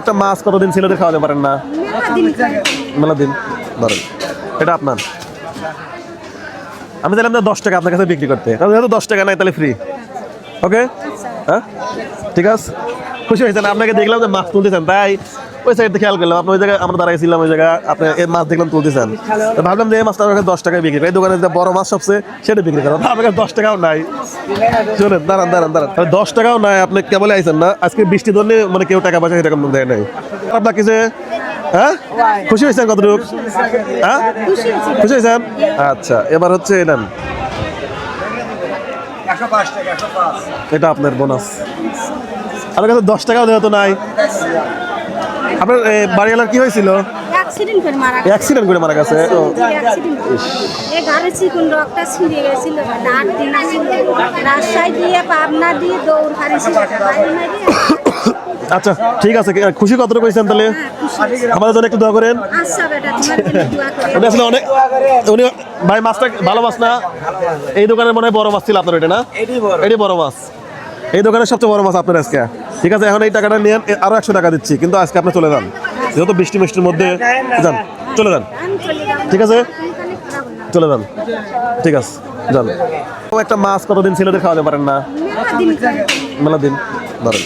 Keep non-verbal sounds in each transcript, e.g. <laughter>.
একটা মাছ কতদিন ছেলেদের খাওয়াতে পারেন না? মেলা দিন ধরেন। এটা আপনার? আমি চাইলাম দশ টাকা আপনার কাছে বিক্রি করতে। তাহলে যেহেতু দশ টাকা নাই তাহলে ফ্রি ওকে হ্যাঁ? ঠিক আছে? খুশি হয়েছেন? আপনাকে দেখলাম যে মাছ তুলতেছেন তাই ওই সাইড খেয়াল করলাম। আপনি ওই জায়গায় আমরা দাঁড়াইছিলাম ওই জায়গায় আপনি এই মাছ দেখলাম তুলতেছেন। ভাবলাম যে এই মাছটা আমার কাছে দশ টাকায় বিক্রি করে। দোকানে যে বড় মাছ সবচেয়ে, সেটা বিক্রি করেন আমার কাছে দশ টাকাও নাই। শোনেন, দাঁড়ান দাঁড়ান দাঁড়ান। দশ টাকাও নাই, আপনি কেবল আইছেন না। আজকে বৃষ্টি ধরলে মানে কেউ টাকা পয়সা এরকম দেয় নাই। আপনার কিছু হ্যাঁ? খুশি হয়েছেন কতটুকু? হ্যাঁ? খুশি হয়েছেন? আচ্ছা এবার হচ্ছে এটা এটা আপনার বোনাস আমার কাছে দশ টাকাও দেওয়া তো নাই আপনার এ, বাড়িওয়ালার কি হয়েছিল? অ্যাক্সিডেন্ট করে মারা গেছে। অ্যাক্সিডেন্ট করে মারা গেছে ও, অ্যাক্সিডেন্ট এই ঘরে রক্তটা ছিঁড়ে গেছিল আট দিন ছিল। দিয়ে পাবনা দিয়ে দৌড় হারিয়েছিল। <coughs> আচ্ছা ঠিক আছে খুশি কতটুকু হয়েছেন তাহলে? আমাদের জন্য একটু দোয়া করেন। আচ্ছা বেটা তোমার জন্য দোয়া করে উনি আসলে অনেক উনি ভাই মাছটা ভালো মাছ না? এই দোকানের মনে হয় বড় মাছ ছিল আপনার এটা না এটি বড় মাছ। এই দোকানের সবচেয়ে বড় মাছ আপনার আজকে? ঠিক আছে, এখন এই টাকাটা নিয়ে আরও একশো টাকা দিচ্ছি, কিন্তু আজকে আপনি চলে যান। যেহেতু বৃষ্টি মিষ্টির মধ্যে যান, চলে যান। ঠিক আছে? চলে যান। ঠিক আছে, যান। একটা মাছ কতদিন ছেলেদের খাওয়াতে পারেন না? মেলা দিন ধরেন,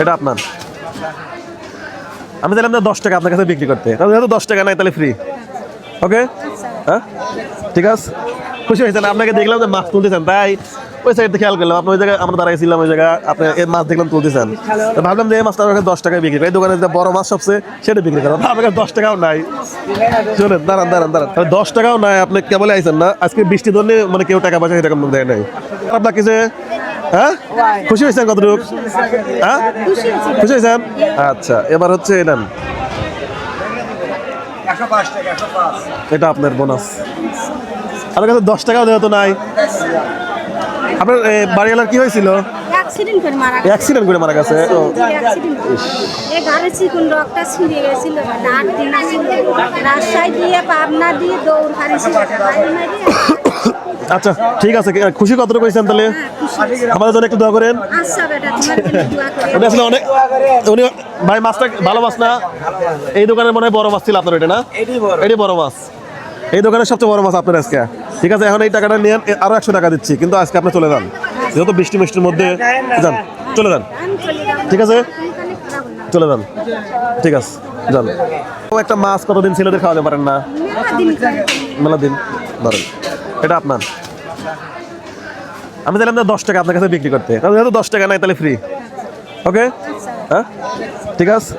এটা আপনার। আমি চাইলাম দশ টাকা আপনার কাছে বিক্রি করতে। যেহেতু দশ টাকা নাই, তাহলে ফ্রি ওকে হ্যাঁ? ঠিক আছে? খুশি হয়েছেন আপনাকে দেখলাম যে মাছ তুলতেছেন তাই ওই সাইড খেয়াল করলাম। আপনি ওই জায়গায় আমরা দাঁড়াইছিলাম ওই জায়গায় আপনি এই মাছ দেখলাম তুলতেছেন। ভাবলাম যে এই মাছটা আমার কাছে দশ টাকায় বিক্রি করে। এই দোকানে যে বড় মাছ সবচেয়ে সেটা বিক্রি করেন আমার কাছে দশ টাকাও নাই। শুনেন দাঁড়ান দাঁড়ান দাঁড়ান। দশ টাকাও নাই আপনি কেবল আইছেন না। আজকে বৃষ্টি ধরলে মানে কেউ টাকা পয়সা এরকম দেয় নাই। আপনার কিছু হ্যাঁ? খুশি হয়েছেন কতটুকু? হ্যাঁ? খুশি হয়েছেন? আচ্ছা এবার হচ্ছে এটা আপনার বোনাস আমার কাছে দশ টাকাও দেওয়া তো নাই। আপনার বাড়িওয়ালার কি হয়েছিল? অ্যাক্সিডেন্ট করে মারা গেছে। অ্যাক্সিডেন্ট করে মারা গেছে ও, অ্যাক্সিডেন্ট এই চিকুন রক্তটা ছিঁড়ে গেছিল আট দিন ছিল দিয়ে পাবনা দিয়ে দৌড় হারিয়েছিল <coughs> আচ্ছা ঠিক আছে খুশি কতটুকু হয়েছেন তাহলে? আমাদের জন্য একটু দোয়া করেন। আচ্ছা বেটা তোমার জন্য দোয়া করে। উনি আসলে অনেক উনি ভাই মাছটা ভালো মাছ না? এই দোকানের মনে হয় বড় মাছ ছিল আপনার এটা না? এটি বড় মাছ। এই দোকানের সবচেয়ে বড় মাছ আপনার আজকে। ঠিক আছে, এখন এই টাকাটা নিয়ে আরও একশো টাকা দিচ্ছি, কিন্তু আজকে আপনি চলে যান। যেহেতু বৃষ্টি মিষ্টির মধ্যে যান, চলে যান। ঠিক আছে? চলে যান। ঠিক আছে, যান। একটা মাছ কতদিন ছেলেদের খাওয়াতে পারেন না? মেলা দিন ধরেন, এটা আপনার। আমি চাইলাম দশ টাকা আপনার কাছে বিক্রি করতে। তাহলে যেহেতু দশ টাকা নাই, তাহলে ফ্রি ওকে হ্যাঁ? ঠিক আছে?